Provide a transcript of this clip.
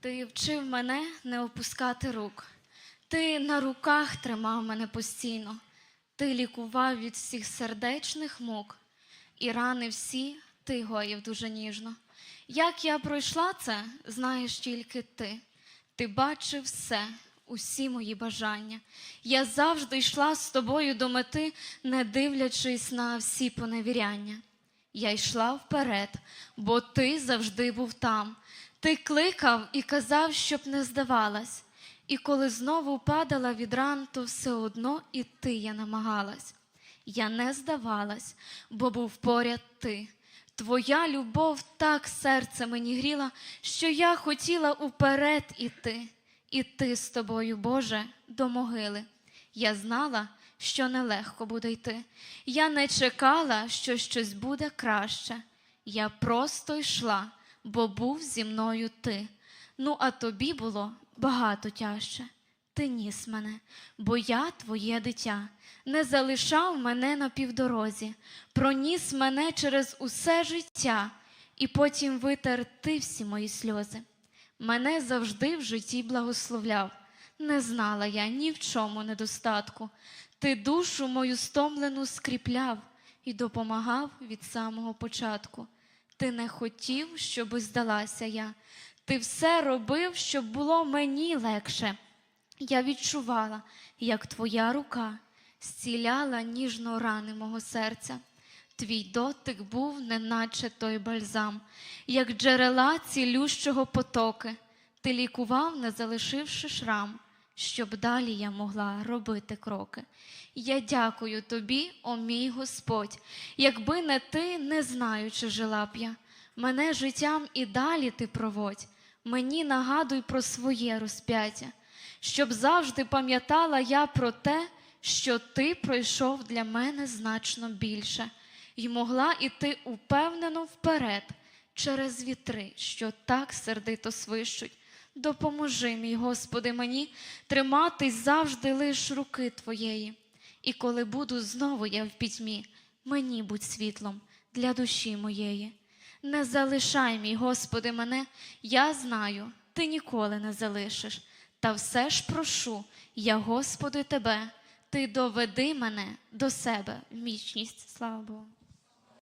Ти вчив мене не опускати рук. Ти на руках тримав мене постійно. Ти лікував від всіх сердечних мук, і рани всі ти гоїв дуже ніжно. Як я пройшла це, знаєш тільки ти. Ти бачив все, усі мої бажання. Я завжди йшла з тобою до мети, не дивлячись на всі поневіряння. Я йшла вперед, бо ти завжди був там. Ти кликав і казав, щоб не здавалась. І коли знову падала від ран, то все одно іти я намагалась. Я не здавалась, бо був поряд ти. Твоя любов так серце мені гріла, що я хотіла уперед іти, іти з тобою, Боже, до могили. Я знала, що нелегко буде йти. Я не чекала, що щось буде краще. Я просто йшла, бо був зі мною ти. Ну, а тобі було багато тяжче. Ти ніс мене, бо я твоє дитя, не залишав мене на півдорозі, проніс мене через усе життя, і потім витер ти всі мої сльози. Мене завжди в житті благословляв. Не знала я ні в чому недостатку. Ти душу мою стомлену скріпляв і допомагав від самого початку. Ти не хотів, щоби здалася я. Ти все робив, щоб було мені легше. Я відчувала, як твоя рука зціляла ніжно рани мого серця. Твій дотик був, неначе той бальзам, як джерела цілющого потоки. Ти лікував, не залишивши шрам, щоб далі я могла робити кроки. Я дякую тобі, о мій Господь, якби не ти, не знаю, чи жила б я. Мене життям і далі ти проводь, мені нагадуй про своє розп'яття, щоб завжди пам'ятала я про те, що ти пройшов для мене значно більше, і могла іти упевнено вперед через вітри, що так сердито свищуть. Допоможи, мій Господи, мені триматись завжди лиш руки Твоєї. І коли буду знову я в пітьмі, мені будь світлом для душі моєї. Не залишай, мій Господи, мене, я знаю, ти ніколи не залишиш. Та все ж прошу, я, Господи, тебе, ти доведи мене до себе в вічність. Слава Богу.